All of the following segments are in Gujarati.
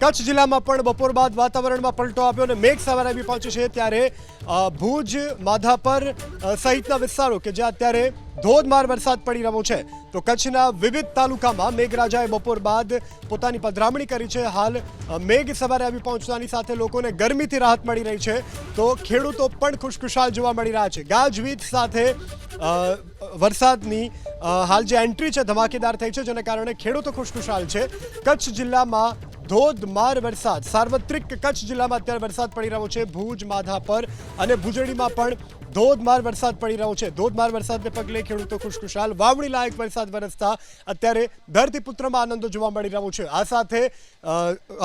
કચ્છ જિલ્લામાં પણ બપોર બાદ વાતાવરણમાં પલટો આવ્યો અને મેઘ સવારે આવી પહોંચ્યું છે ત્યારે ભુજ, માધાપર સહિતના વિસ્તારો કે જ્યાં અત્યારે ધોધમાર વરસાદ પડી રહ્યો છે. તો કચ્છના વિવિધ તાલુકામાં મેઘરાજાએ બપોર બાદ પોતાની પધરામણી કરી છે. હાલ મેઘ સવારે આવી પહોંચવાની સાથે લોકોને ગરમીથી રાહત મળી રહી છે. તો ખેડૂતો પણ ખુશખુશાલ જોવા મળી રહ્યા છે. ગાજવીજ સાથે વરસાદની હાલ જે એન્ટ્રી છે, ધમાકેદાર થઈ છે, જેને કારણે ખેડૂતો ખુશખુશાલ છે. કચ્છ જિલ્લામાં ધોધમાર વરસાદ. સાર્વત્રિક કચ્છ જિલ્લામાં અત્યારે વરસાદ પડી રહ્યો છે ભુજ, માધાપર અને ભુજડીમાં પણ ધોધમાર વરસાદ પડી રહ્યો છે. ધોધમાર વરસાદને પગલે ખેડૂતો ખુશખુશાલ, વાવણી લાયક વરસાદ વરસતા અત્યારે ધરતીપુત્રમાં આનંદો જોવા મળી રહ્યો છે. આ સાથે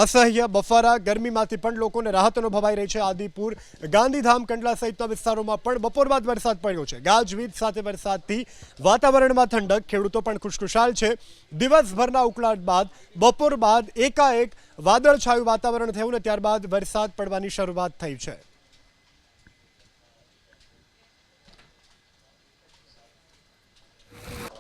અસહ્ય બફારા, ગરમીમાંથી પણ લોકોને રાહત અનુભવાઈ રહી છે. આદિપુર, ગાંધીધામ, કંડલા સહિતના વિસ્તારોમાં પણ બપોર બાદ વરસાદ પડ્યો છે. ગાજવીજ સાથે વરસાદથી વાતાવરણમાં ઠંડક, ખેડૂતો પણ ખુશખુશાલ છે. દિવસભરના ઉકળાટ બાદ બપોર બાદ એકાએક વાદળછાયું વાતાવરણ થયું ને ત્યારબાદ વરસાદ પડવાની શરૂઆત થઈ છે.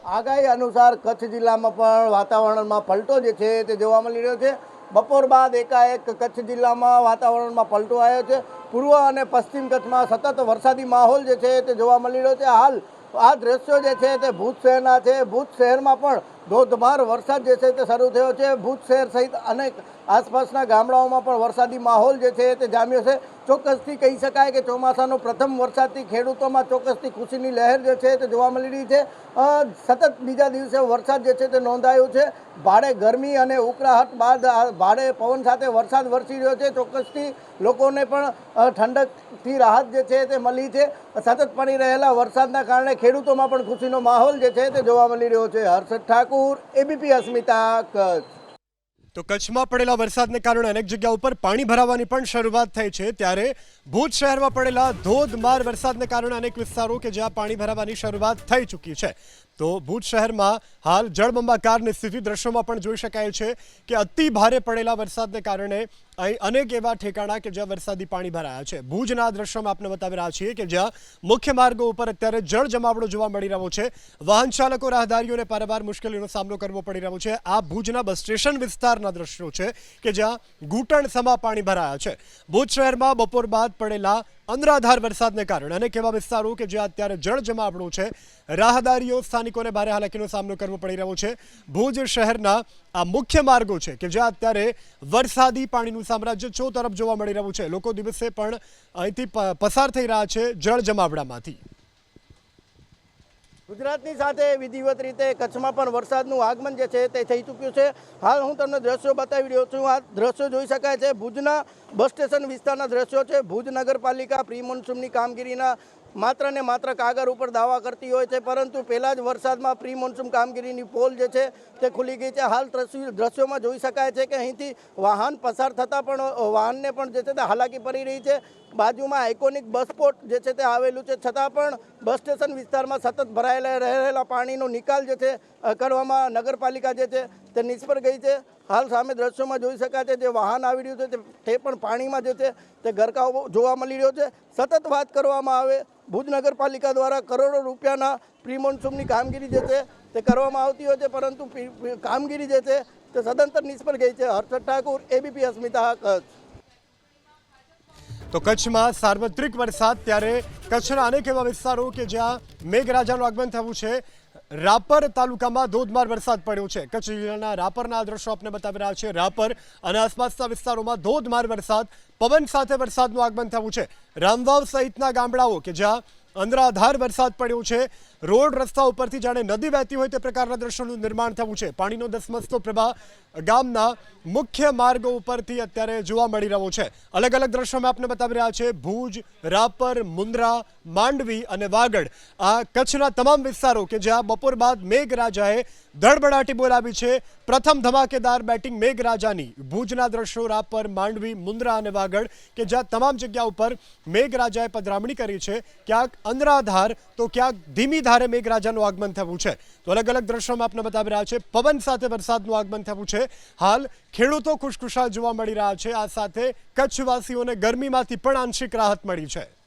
આગાહી અનુસાર કચ્છ જિલ્લામાં પણ વાતાવરણમાં પલટો જે છે તે જોવા મળી રહ્યો છે. બપોર બાદ એકાએક કચ્છ જિલ્લામાં વાતાવરણમાં પલટો આવ્યો છે. પૂર્વ અને પશ્ચિમ કચ્છમાં સતત વરસાદી માહોલ જે છે તે જોવા મળી રહ્યો છે. હાલ આ દ્રશ્યો જે છે તે ભૂજ શહેરના છે. ભૂજ શહેરમાં પણ ધોધમાર વરસાદ જે છે તે શરૂ થયો છે. ભૂજ શહેર સહિત અનેક આસપાસના ગામડાઓમાં પણ વરસાદી માહોલ જે છે તે જામ્યો છે. ચોક્કસથી કહી શકાય કે ચોમાસાનો પ્રથમ વરસાદથી ખેડૂતોમાં ચોક્કસથી ખુશીની લહેર જે છે તે જોવા મળી રહી છે. સતત બીજા દિવસે વરસાદ જે છે તે નોંધાયો છે. ભારે ગરમી અને ઉકળાહટ બાદ ભારે પવન સાથે વરસાદ વરસી રહ્યો છે. ચોક્કસથી લોકોને પણ ઠંડકથી રાહત જે છે તે મળી છે. સતત પડી રહેલા વરસાદના કારણે ખેડૂતોમાં પણ ખુશીનો માહોલ જે છે તે જોવા મળી રહ્યો છે. હર્ષદ ઠાકુર, એબીપી અસ્મિતા કચ્છ. તો કચ્છમાં પડેલા વરસાદને કારણે અનેક જગ્યા ઉપર પાણી ભરાવાની પણ શરૂઆત થઈ છે. ત્યારે ભુજ શહેરમાં પડેલા ધોધમાર વરસાદને કારણે અનેક વિસ્તારો કે જ્યાં પાણી ભરાવાની શરૂઆત થઈ ચૂકી છે. તો ભુજ શહેરમાં હાલ જળબંબાકારની સ્થિતિ દ્રશ્યોમાં પણ જોઈ શકાય છે કે અતિ ભારે પડેલા વરસાદને કારણે અહીં અનેક એવા ઠેકાણા કે જ્યાં વરસાદી પાણી ભરાયા છે. ભુજના દ્રશ્યોમાં આપણે બતાવી રહ્યા છીએ કે જ્યાં મુખ્ય માર્ગો ઉપર અત્યારે જળ જમાવડો જોવા મળી રહ્યો છે. વાહન ચાલકો, રાહદારીઓને પારવાર મુશ્કેલીનો સામનો કરવો પડી રહ્યો છે. આ ભુજના બસ સ્ટેશન વિસ્તારના દ્રશ્યો છે કે જ્યાં ઘૂંટણ સમા પાણી ભરાયા છે. ભુજ શહેરમાં બપોર બાદ પડેલા અનરાધાર વરસાદને કારણે અનેક એવા વિસ્તારો કે જ્યાં અત્યારે જળ જમાવણું છે, રાહદારીઓ સ્થાનિકોને ભારે હાલાકીનો સામનો કરવો પડી રહ્યો છે. ભુજ શહેરના આ મુખ્ય માર્ગો છે કે જ્યાં અત્યારે વરસાદી પાણીનું સામ્રાજ્ય ચો તરફ જોવા મળી રહ્યું છે. લોકો દિવસે પણ અહીંથી પસાર થઈ રહ્યા છે જળ જમાવડામાંથી ગુજરાતની સાથે વિધિવત રીતે કચ્છમાં પણ વરસાદનું આગમન જે છે તે થઈ ચૂક્યું છે. હાલ હું તમને દ્રશ્યો બતાવી રહ્યો છું. આ દ્રશ્યો જોઈ શકાય છે. ભુજના બસ સ્ટેશન વિસ્તારના દ્રશ્યો છે. ભુજ નગરપાલિકા પ્રી મોન્સૂનની કામગીરીના માત્ર ને માત્ર કાગળ ઉપર દાવા કરતી હોય છે, પરંતુ પહેલાં જ વરસાદમાં પ્રી મોન્સૂન કામગીરીની પોલ જે છે તે ખુલી ગઈ છે. હાલ દ્રશ્યોમાં જોઈ શકાય છે કે અહીંથી વાહન પસાર થતાં પણ વાહનને પણ જે છે તે હાલાકી પડી રહી છે. બાજુમાં આઇકોનિક બસ સ્પોટ જે છે તે આવેલું છે, છતાં પણ બસ સ્ટેશન વિસ્તારમાં સતત ભરાયેલા, રહેલા પાણીનો નિકાલ જે છે કરવામાં નગરપાલિકા જે છે તે નિષ્ફળ ગઈ છે. હાલ સામે દ્રશ્યોમાં જોઈ શકાય છે, જે વાહન આવી રહ્યું છે, તે- પણ પાણીમાં જે છે, તે ગરકાવ જોવા મળી રહ્યો છે. સતત વાત કરવામાં આવે, ભુજ નગરપાલિકા દ્વારા કરોડો રૂપિયાના પ્રિમોન્સુમની કામગીરી જે છે, તે કરવામાં આવતી હોય છે, પરંતુ પ્રી- પ્રી- કામગીરી જે છે, તે સદંતર નિષ્ફળ ગઈ છે. હર્ષદ ઠાકુર એબીપી અસ્મિતા કચ્છ. તો કચ્છમાં સાર્વત્રિક વરસાદ, ત્યારે કચ્છના અનેક એવા વિસ્તારો કે જ્યાં મેઘરાજાનું આગમન થયું છે. રાપર તાલુકામાં ધોધમાર વરસાદ પડ્યો છે. કચ્છ જિલ્લાના રાપરના દ્રશ્યો આપણે બતાવી રહ્યા છે. રાપર અને આસપાસના વિસ્તારોમાં ધોધમાર વરસાદ, પવન સાથે વરસાદનું આગમન થયું છે. રામવાવ સહિતના ગામડાઓ કે જ્યાં અંદરાધાર વરસાદ પડ્યો છે રોડ રસ્તા ઉપરથી જાણે નદી વહેતી હોય તે પ્રકારના દ્રશ્યોનું નિર્માણ થવું છે. પાણીનો ધસમસતો પ્રવાહ ગામના મુખ્ય માર્ગો ઉપરથી અત્યારે જોવા મળી રહ્યો છે. અલગ અલગ દ્રશ્યોમાં આપણે બતાવી રહ્યા છે ભુજ, રાપર, મુન્દ્રા, માંડવી અને વાગડ. આ કચ્છના તમામ વિસ્તારો કે જ્યાં બપોર બાદ મેઘરાજાએ ધડબડાટી બોલાવી છે. પ્રથમ ધમાકેદાર બેટિંગ મેઘરાજાની. ભુજના દ્રશ્યો રાપર, માંડવી, મુન્દ્રા અને વાગડ કે જ્યાં તમામ જગ્યા ઉપર મેઘરાજાએ પધરામણી કરી છે. ક્યાંક અંદરાધાર તો ક્યાંક ધીમી ધારે મેઘરાજાનું આગમન થયું છે. તો અલગ અલગ દ્રશ્યોમાં આપને બતાવી રહ્યા છે. પવન સાથે વરસાદનું આગમન થયું છે. હાલ ખેડૂતો ખુશખુશાલ જોવા મળી રહ્યા છે. આ સાથે કચ્છવાસીઓને ગરમીમાંથી પણ આંશિક રાહત મળી છે.